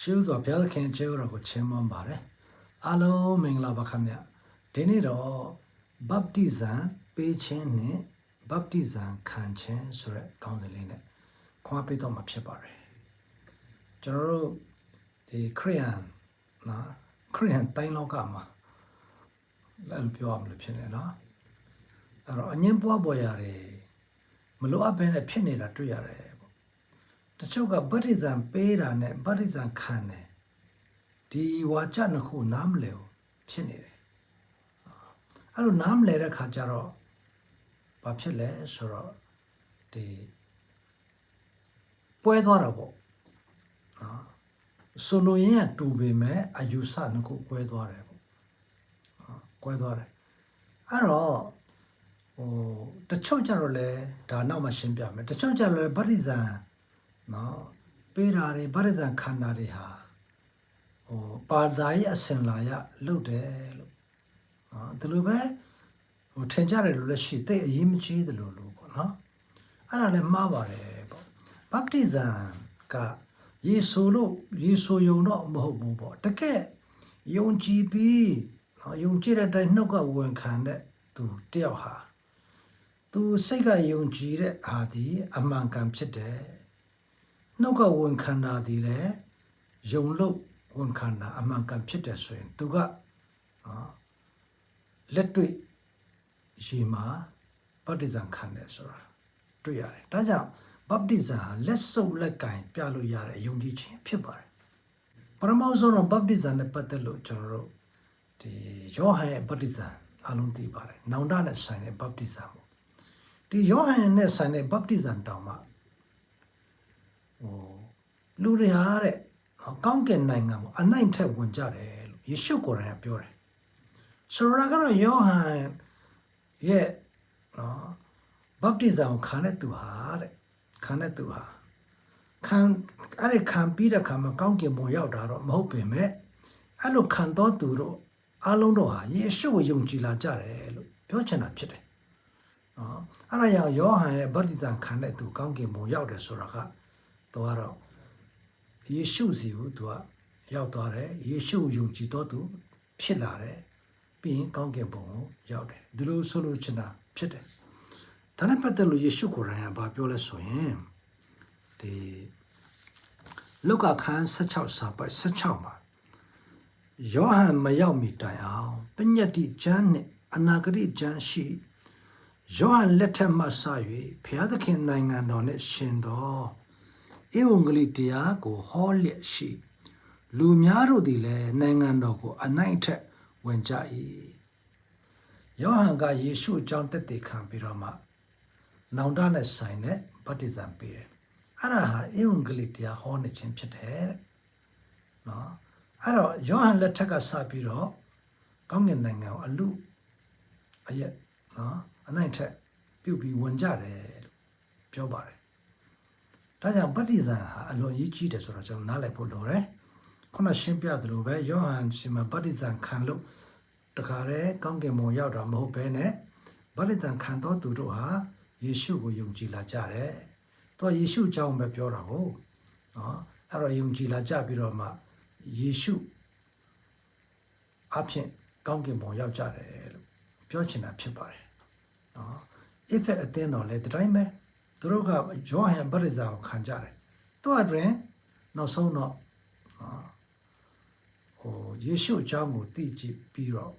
ရှုစွာဘုရားသခင်ကျေးဇူးတော်ကိုချီးမွမ်းပါတယ်အားလုံးမင်္ဂလာပါခင်ဗျဒီနေ့တော့ဗပ်တိဇံပေးခြင်းနဲ့ဗပ်တိဇံခံခြင်းဆိုတဲ့ခေါင်းစဉ်လေးနဲ့ခွာပေးတော့မှာဖြစ်ပါတယ်ကျွန်တော်တို့ဒီခရိယန်နော်ခရိယန်တိုင်းလောကမှာလည်းလိုပြောရမလို့ဖြစ်နေနော်အဲ့တော့အငင်းပွားပေါ်ရတယ်မလိုအပ်ဘဲနဲ့ဖြစ်နေတာတွေ့ရတယ်ပေါ့ တချို့ကဗတ္တိဇံပေးတာနဲ့ဗတ္တိဇံခံတယ်ဒီဝါကြနှစ်ခုနားမလဲဘူးဖြစ်နေတယ်အဲ့လိုနားမလဲတဲ့ခါကျတော့ဘာဖြစ်လဲဆိုတော့ဒီပွဲသွားတာပေါ့နော်ဆိုလိုရင်းကတူပေမဲ့အယူဆနှစ်ခုပွဲသွားတယ်ပေါ့နော်ပွဲသွားတယ်အဲ့တော့ဟိုတချို့ကြတော့လေဒါနောက်မှရှင်းပြမယ်တချို့ကြတော့လေဗတ္တိဇံ နော်ပေးတာတွေဗရဒံခန္ဓာတွေဟာဟိုပါဇာရဲ့အစင်လာရလုတ်တယ်လို့နော်ဒီလိုပဲဟိုထင်ကြတယ်လို့လည်းရှိသိအရေးမကြီးတယ်လို့လို့ပေါ့နော်အဲ့ဒါလည်းမှားပါတယ်ပေါ့ဗပတိဇံကယေဆိုလို့ယေဆိုယုံတော့မဟုတ်ဘူးပေါ့တကယ်ယုံကြည်ပြီးနော်ယုံကြည်တဲ့အတိုင်းနှုတ်ကဝန်ခံတဲ့သူတယောက်ဟာသူစိတ်ကယုံကြည်တဲ့ဟာဒီအမှန်ကန်ဖြစ်တယ် နှုတ်ကဝန်ခံတာဒီလေယုံလို့ဝန်ခံတာအမှန်ကန်ဖြစ်တယ်ဆိုရင်သူကနော်လက်တွေ့ရေမှာဗတ္တိဇံခံတယ်ဆိုတာတွေ့ရတယ်။ဒါကြောင့်ဗတ္တိဇံဟာလက်စုပ်လက်ကင်ပြလို့ရတဲ့အယုံကြည်ခြင်းဖြစ်ပါတယ်။ပရမောဆုံးတော့ဗတ္တိဇံနဲ့ပတ်သက်လို့ကျွန်တော်တို့ဒီယောဟန်ရဲ့ဗတ္တိဇံအလုံးသိပါတယ်။နောင်တနဲ့ဆိုင်တဲ့ဗတ္တိဇံပေါ့။ဒီယောဟန်နဲ့ဆိုင်တဲ့ဗတ္တိဇံတောင်မှဟို လူတွေဟာတဲ့ဟောကောင်းကင်နိုင်ငံကိုအနိုင်ထက်ဝင်ကြတယ်လို့ယေရှုကိုယ်တိုင်ကပြောတယ်ဆိုတော့ကတော့ယောဟန်ရဲ့နော်ဗပ်တိဇံကိုခံတဲ့သူဟာတဲ့ခံတဲ့သူဟာခံအဲ့ဒီခံပြီးတဲ့ခါမှာကောင်းကင်ဘုံရောက်တာတော့မဟုတ်ပေမဲ့အဲ့လိုခံတော်သူတို့အားလုံးတို့ဟာယေရှုကိုယုံကြည်လာကြတယ်လို့ပြောချင်တာဖြစ်တယ်နော်အဲ့ဒါကြောင့်ယောဟန်ရဲ့ဗတ္တိဇံခံတဲ့သူကောင်းကင်ဘုံရောက်တယ်ဆိုတာက သူကတော့ယေရှုစီကိုသူကရောက်သွားတယ်ယေရှုကိုယုံကြည်တော်သူဖြစ်လာတယ်ပြီးရင်ကောင်းကင်ဘုံကိုရောက်တယ်ဒီလိုဆိုလို့ချင်တာဖြစ်တယ်ဒါနဲ့ပတ်သက်လို့ယေရှုကိုယ်တိုင်ကဘာပြောလဲဆိုရင်ဒီလုကာခန်း16စာပိုက်16မှာယောဟန်မရောက်မီတိုင်အောင်ပညတ်တိကျမ်းနဲ့အနာဂတိကျမ်းရှိယောဟန်လက်ထက်မှစ၍ဘုရားသခင်နိုင်ငံတော်နဲ့ရှင်တော် ဧဝံဂေလိတရားကိုဟောလျက်ရှိလူများတို့သည်လည်းနိုင်ငံတော်ကိုအနိုင်ထက်ဝင်ကြ၏ယောဟန်ကယေရှုအကြောင်းတက်တည်ခံပြီးတော့မှနောင်တနဲ့ဆိုင်တဲ့ဗတ္တိဇံပေးတယ်အဲ့ဒါဟာဧဝံဂေလိတရားဟောနေခြင်းဖြစ်တယ်တဲ့နော်အဲ့တော့ယောဟန်လက်ထက်ကစပြီးတော့ကောင်းကင်နိုင်ငံကိုအလူအရက်နော်အနိုင်ထက်ပြုတ်ပြီးဝင်ကြတယ်လို့ပြောပါတယ် ဒါကြောင့်ပဋိဇာဟာအလွန်အရေးကြီးတယ်ဆိုတော့ကျွန်တော်နားလည်ဖို့လိုတယ်ခုနရှင်းပြသလိုပဲယောဟန်ရှင်မှာပဋိဇာခံလို့တခါတည်းကောင်းကင်ဘုံရောက်တာမဟုတ်ဘဲနဲ့ပဋိဇာခံတော်သူတို့ဟာယေရှုကိုယုံကြည်လာကြတယ်။သူကယေရှုအကြောင်းပဲပြောတာကိုနော်အဲ့တော့ယုံကြည်လာကြပြီးတော့မှယေရှုအဖြစ်ကောင်းကင်ဘုံရောက်ကြတယ်လို့ပြောချင်တာဖြစ်ပါတယ်။နော်အဖက်အတင်းတော်လည်းဒီတိုင်းပဲ သူတို့ကယောဟန်ဗတ္တိဇာကိုခံကြတယ်။သူအတွင်နောက်ဆုံးတော့ဟာဟိုယေရှုအကြောင်းကိုသိကြည့်ပြီးတော့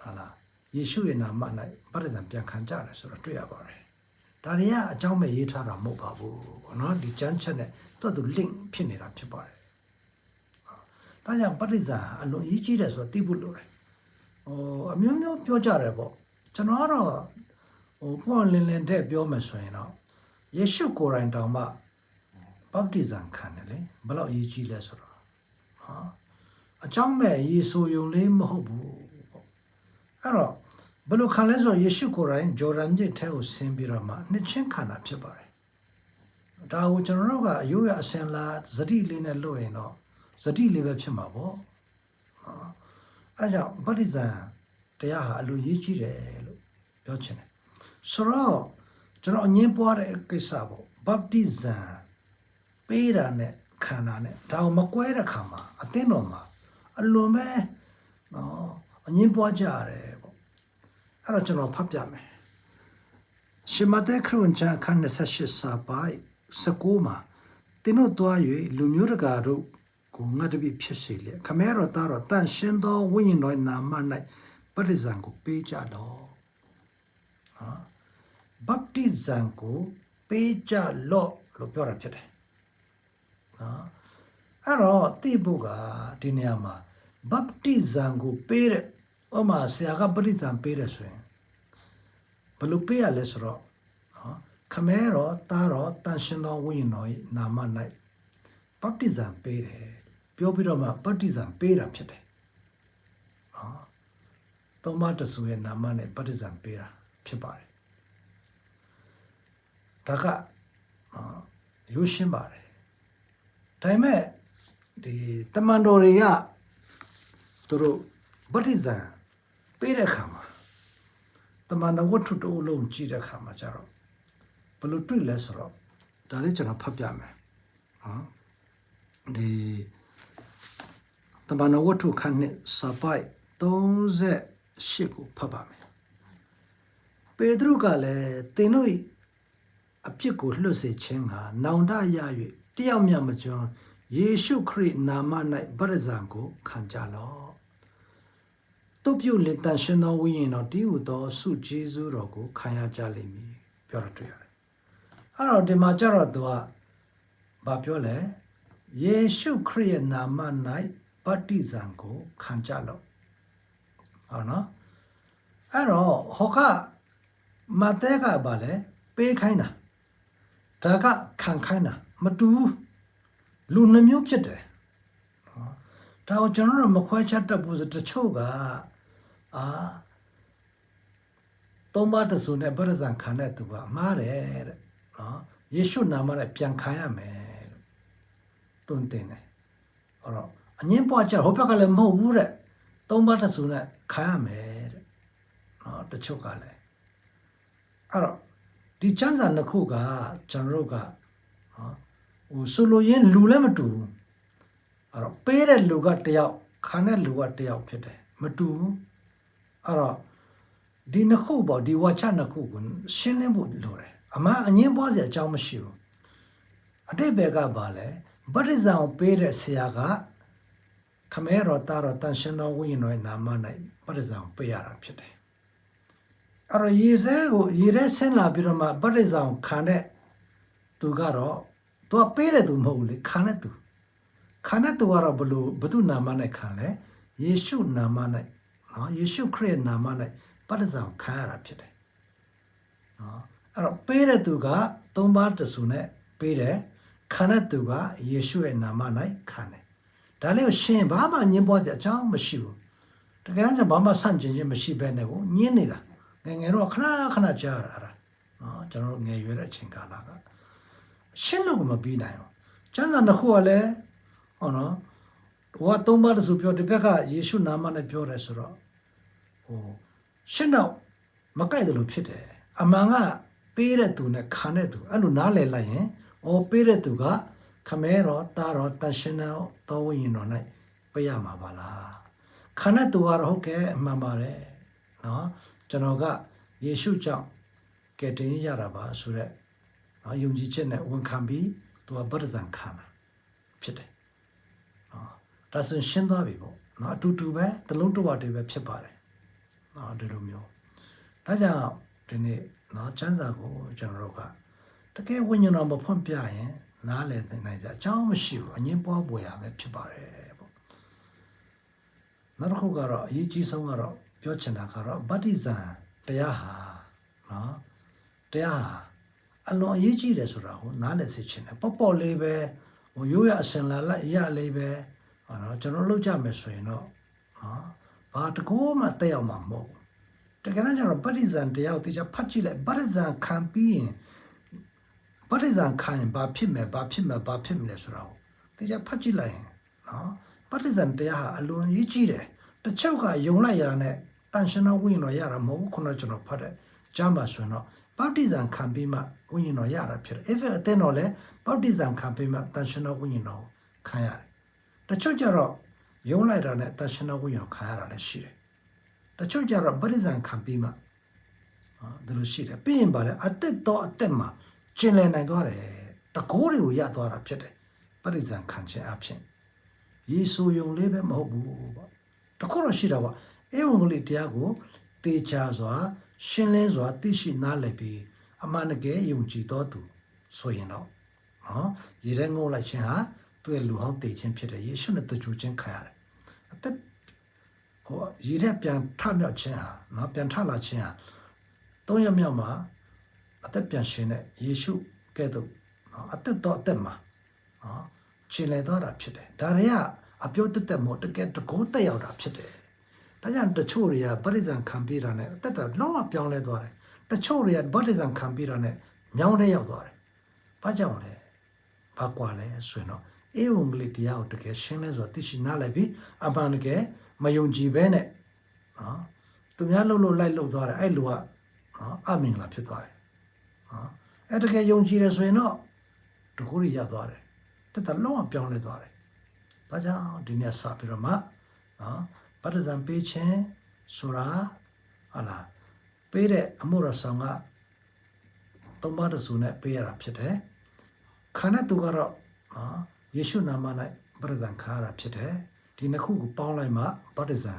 ဟာလားယေရှုရဲ့နာမ၌ဗတ္တိဇံပြန်ခံကြတယ်ဆိုတော့တွေ့ရပါတယ်။ဒါတွေကအကြောင်းမဲ့ရေးထားတာမဟုတ်ပါဘူးဘောနော်ဒီကျမ်းချက်နဲ့သူ့သူ link ဖြစ်နေတာဖြစ်ပါတယ်။ဒါကြောင့်ဗတ္တိဇာအလွန်အရေးကြီးတယ်ဆိုတော့သိဖို့လိုတယ်။ဟိုအမျိုးမျိုးပြောကြတယ်ပေါ့။ကျွန်တော်ကတော့ဟိုပွန်လင်းလင်းတဲ့ပြောမယ်ဆိုရင်တော့ ယေရှုကိုယ်တိုင်တောင်မှဗတ္တိဇံခံတယ်လေဘယ်လောက်အရေးကြီးလဲဆိုတော့ဟာအကြောင်းမဲ့ယေရှုယုံလေးမဟုတ်ဘူးပေါ့အဲ့တော့ဘယ်လိုခံလဲဆိုတော့ယေရှုကိုယ်တိုင်ဂျော်ဒန်မြစ်ထဲကိုဆင်းပြီးတော့မှနှစ်ချင်းခံတာဖြစ်ပါတယ်ဒါကိုကျွန်တော်တို့ကအယုရအစင်လာဇတိလေးနဲ့လို့ရင်တော့ဇတိလေးပဲဖြစ်မှာပေါ့ဟာအဲ့ကြောင့်ဗတ္တိဇံတရားဟာအလိုရေးကြီးတယ်လို့ပြောချင်တယ်ဆိုတော့ ကျွန်တော်အငင်းပွားတဲ့ကိစ္စပေါ့ဗပ်တိဇံပေးတာနဲ့ခန္ဓာနဲ့ဒါကိုမကွဲတဲ့ခါမှာအသင်းတော်မှာအလွန်ပဲနော်အငင်းပွားကြရတယ်ပေါ့အဲ့တော့ကျွန်တော်ဖတ်ပြမယ်ရှမသက်ခရစ်ဝင်ချန်အခန်း28စာပိုက်19မှာတင်းတို့တွား၍လူမျိုးတကာတို့ကိုငါတပိဖြစ်စေလေခမဲတော်သားတော်တန်ရှင်းသောဝိညာဉ်တော်နာမ၌ပရိဇံကိုပေးကြတော့ဟာ ဗတ္တိဇံကိုပေးကြလော့လို့ပြောတာဖြစ်တယ်နော်အဲ့တော့တိဖို့ကဒီနေရာမှာဗတ္တိဇံကိုပေးတဲ့ဥမာဆရာကပရိဇံပေးတယ်ဆိုရင်ဘယ်လိုပေးရလဲဆိုတော့နော်ခမဲတော်သားတော်တန်ရှင်းသောဝိညာဉ်တော်၏နာမ၌ဗတ္တိဇံပေးတယ်ပြောပြီးတော့မှဗတ္တိဇံပေးတာဖြစ်တယ်နော်သုံးပါးတဆူရဲ့နာမနဲ့ဗတ္တိဇံပေးတာဖြစ်ပါတယ် ဒါကနော်ရိုးရှင်းပါတယ်ဒါပေမဲ့ဒီတမန်တော်တွေကသူတို့ဗတ္တိဇံပေးတဲ့ခါမှာတမန်တော်ဝတ္ထုတစ်အုပ်လုံးကြည့်တဲ့ခါမှာကျတော့ဘယ်လိုတွေ့လဲဆိုတော့ဒါလေးကျွန်တော်ဖတ်ပြမယ်နော်ဒီတမန်တော်ဝတ္ထုခန်းနဲ့စပိုက်38ကိုဖတ်ပါမယ်ပေတရုကလည်းသင်တို့၏ အပြစ်ကိုလွတ်စေခြင်းကနောင်တရ၍တယောက်မျှမကျွန်းယေရှုခရစ်နာမ၌ဗရဇံကိုခံကြလော့တုတ်ပြုလင်တန်ရှင်သောဝိညာဉ်တော်တည်ဟူသောဆုကျေးဇူးတော်ကိုခံရကြလိမ့်မည်ပြောရတွေ့ရတယ်အဲ့တော့ဒီမှာကျတော့သူကဘာပြောလဲယေရှုခရစ်ရဲ့နာမ၌ဗတ္တိဇံကိုခံကြလော့ဟုတ်နော်အဲ့တော့ဟောကမတဲကဘာလဲပေးခိုင်းတာ ဒါကခံခိုင်းတာမတူဘူးလူနှမျိုးဖြစ်တယ်နော်ဒါကိုကျွန်တော်တို့မခွဲခြားတတ်ဘူးဆိုတချို့ကအာသုံးပါးတဆူနဲ့ဗရဇံခံတဲ့သူကအမှားတယ်တဲ့နော်ယေရှုနာမနဲ့ပြန်ခံရမယ်လို့တွန်းတင်တယ်အဲ့တော့အငင်းပွားကြဟိုဘက်ကလည်းမဟုတ်ဘူးတဲ့သုံးပါးတဆူနဲ့ခံရမယ်တဲ့နော်တချို့ကလည်းအဲ့တော့ ဒီချမ်းစာနှစ်ခုကကျွန်တော်တို့ကနော်ဟိုဆိုလိုရင်းလူလည်းမတူဘူးအဲ့တော့ပေးတဲ့လူကတယောက်ခံတဲ့လူကတယောက်ဖြစ်တယ်မတူဘူးအဲ့တော့ဒီနှစ်ခုပေါ့ဒီဝါချနှစ်ခုကိုရှင်းလင်းဖို့လိုတယ်အမှန်အငင်းပွားစရာအကြောင်းမရှိဘူးအတိတ်ဘက်ကပါလဲဗတ္တိဇံကိုပေးတဲ့ဆရာကခမဲတော်တာတော်တန်ရှင်တော်ဝိညာဉ်တော်ရဲ့နာမ၌ဗတ္တိဇံကိုပေးရတာဖြစ်တယ် အဲ့တော့ရေစဲကိုရေထဲဆင်းလာပြီးတော့မှဗတ္တိဇံကိုခံတဲ့သူကတော့သူကပေးတဲ့သူမဟုတ်ဘူးလေခံတဲ့သူခံတဲ့သူကတော့ဘလို့ဘု து နာမနဲ့ခံလဲယေရှုနာမနဲ့နော်ယေရှုခရစ်နာမနဲ့ဗတ္တိဇံကိုခံရတာဖြစ်တယ်နော်အဲ့တော့ပေးတဲ့သူကသုံးပါးတဆူနဲ့ပေးတယ်ခံတဲ့သူကယေရှုရဲ့နာမ၌ခံတယ်ဒါလေးကိုရှင်းဘာမှညင်းပွားစရာအကြောင်းမရှိဘူးတကယ်တမ်းကျဘာမှဆန့်ကျင်ခြင်းမရှိဘဲနဲ့ကိုညင်းနေတာ ငယ်ငယ်တော့ခဏခဏကြားရတာအဲ့ဒါနော်ကျွန်တော်တို့ငယ်ရွယ်တဲ့အချိန်ကာလကရှင်းလို့ကိုမပြီးနိုင်ဘူးကျမ်းစာတစ်ခုကလည်းဟောနော်ဟိုကသုံးပါးတစုပြောဒီဘက်ကယေရှုနာမနဲ့ပြောတယ်ဆိုတော့ဟိုရှင်းတော့မကြိုက်တယ်လို့ဖြစ်တယ်အမှန်ကပေးတဲ့သူနဲ့ခံတဲ့သူအဲ့လိုနားလည်လိုက်ရင်ဩပေးတဲ့သူကခမဲတော်တာတော်တန်ရှင်တော်ဝိညာဉ်တော်၌ပေးရမှာပါလားခံတဲ့သူကတော့ဟုတ်ကဲ့အမှန်ပါတယ်နော် ကျွန်တော်ကယေရှုကြောင့်ကယ်တင်ရတာပါဆိုတော့နော်ယုံကြည်ချက်နဲ့ဝန်ခံပြီးသူကဗတ္တဇံခံတာဖြစ်တယ်နော်ဒါဆိုရင်ရှင်းသွားပြီပေါ့နော်အတူတူပဲတလုံးတစ်ဝတည်းပဲဖြစ်ပါတယ်နော်ဒီလိုမျိုးဒါကြောင့်ဒီနေ့နော်ချမ်းသာကိုကျွန်တော်တို့ကတကယ်ဝိညာဉ်တော်မဖွင့်ပြရင်နားလည်နိုင်စရာအကြောင်းမရှိဘူးအငင်းပွားပွေရပဲဖြစ်ပါတယ်ပေါ့နောက်တစ်ခုကတော့အရေးကြီးဆုံးကတော့ ပြောချင်တာကတော့ဗတ္တိဇံတရားဟာနော်တရားဟာအလွန်အရေးကြီးတယ်ဆိုတာကိုနားလည်စေချင်တယ်ပေါ့ပေါ့လေးပဲဟိုရိုးရအစင်လာလိုက်ရလေးပဲဟောနော်ကျွန်တော်လုပ်ကြမယ်ဆိုရင်တော့နော်ဘာတကူမှတက်ရောက်မှာမဟုတ်ဘူးတကယ်တော့ကျွန်တော်ဗတ္တိဇံတရားကိုတရားဖတ်ကြည့်လိုက်ဗတ္တိဇံခံပြီးရင်ဗတ္တိဇံခံရင်ဘာဖြစ်မယ်ဘာဖြစ်မယ်ဘာဖြစ်မလဲဆိုတာကိုတရားဖတ်ကြည့်လိုက်ရင်နော်ဗတ္တိဇံတရားဟာအလွန်အရေးကြီးတယ်တစ်ချုပ်ကယုံလိုက်ရတာနဲ့ တန်ရှင်တော်ဝိညာဉ်တော်ရတာမဟုတ်ဘူးခုနကကျွန်တော်ဖတ်တဲ့ကျမ်းပါဆိုရင်တော့ပေါတိဇံခံပြီးမှဝိညာဉ်တော်ရတာဖြစ်တယ် if အသင်းတော်လည်းပေါတိဇံခံပြီးမှတန်ရှင်တော်ဝိညာဉ်တော်ခံရတယ်တချို့ကြတော့ယုံလိုက်တာနဲ့တန်ရှင်တော်ဝိညာဉ်ခံရတာလည်းရှိတယ်တချို့ကြတော့ပရိဇံခံပြီးမှဟာဒါလိုရှိတယ်ပြီးရင်ပါလေအသက်တော်အသက်မှာကျင်လည်နိုင်သွားတယ်တကိုးတွေကိုရသွားတာဖြစ်တယ်ပရိဇံခံခြင်းအဖြစ်ယေရှုယုံလေးပဲမဟုတ်ဘူးပေါ့တခုတော့ရှိတာပေါ့ အေဝံဂေလိတရားကိုတေချာစွာ ရှင်းလင်းစွာသိရှိနားလည်ပြီးအမှန်တကယ်ယုံကြည်တော်သူဆိုရင်တော့နော်ရေထဲငုံလိုက်ခြင်းဟာသူ့ရဲ့လူဟောင်းတည်ခြင်းဖြစ်တယ်ယေရှုနဲ့တကြူခြင်းခံရတယ်အသက်ဟိုရေထဲပြန်ထမြောက်ခြင်းဟာနော်ပြန်ထလာခြင်းဟာသုံးရမြောက်မှာအသက်ပြန်ရှင်တဲ့ယေရှုကဲ့သို့နော်အသက်တော်အသက်မှာနော်ခြေလည်သွားတာဖြစ်တယ်ဒါတွေကအပြုတ်တက်တက်မို့တကယ်တကိုးတက်ရောက်တာဖြစ်တယ် ဒါကြောင့်တချို့တွေကပရိဇံခံပြီးတာနဲ့တက်တက်လုံးဝပြောင်းလဲသွားတယ်။တချို့တွေကပရိဇံခံပြီးတာနဲ့မြောင်းတဲ့ရောက်သွားတယ်။ဘာကြောင့်လဲ။ဘာကွာလဲဆိုရင်တော့အေဝံဂေလိတရားကိုတကယ်ရှင်းလဲဆိုတော့သိရှိနားလည်ပြီးအမှန်တကယ်မယုံကြည်ဘဲနဲ့နော်သူများလှုပ်လှုပ်လိုက်လှုပ်သွားတယ်အဲ့လူကနော်အမင်္ဂလာဖြစ်သွားတယ်။နော်အဲ့တကယ်ယုံကြည်တယ်ဆိုရင်တော့တကူရီရသွားတယ်။တက်တက်လုံးဝပြောင်းလဲသွားတယ်။ဒါကြောင့်ဒီနေ့စပြီးတော့မှနော် ပတ္တဇံပေးခြင်းဆိုတာဟာလားပေးတဲ့အမှုရဆောင်ကသုံးပါးတစုနဲ့ပေးရတာဖြစ်တယ်ခန္ဓာသူကတော့နော်ယေရှုနာမ၌ပတ္တဇံခါရတာဖြစ်တယ်ဒီနှစ်ခုကိုပေါင်းလိုက်မှပတ္တဇံ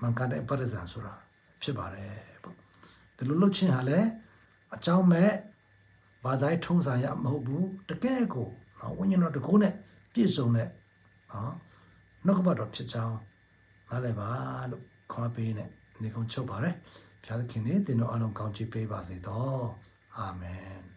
မှန်ကန်တဲ့ပတ္တဇံဆိုတာဖြစ်ပါတယ်ပေါ့ဒီလိုလုပ်ခြင်းဟာလည်းအကြောင်းမဲ့ဘာသာရေးထုံးစံရမဟုတ်ဘူးတကယ်ကိုနော်ဝိညာဉ်တော်တကူနဲ့ပြည့်စုံတဲ့နော်နှုတ်ကပတ်တော်ဖြစ်ကြောင်း နားလည်ပါလို့ခေါ်ပေးနေနေကုန်ချုပ်ပါတယ်ဘုရားသခင်နေတင်တော်အလုံးကောင်းချီးပေးပါစေတော့အာမင်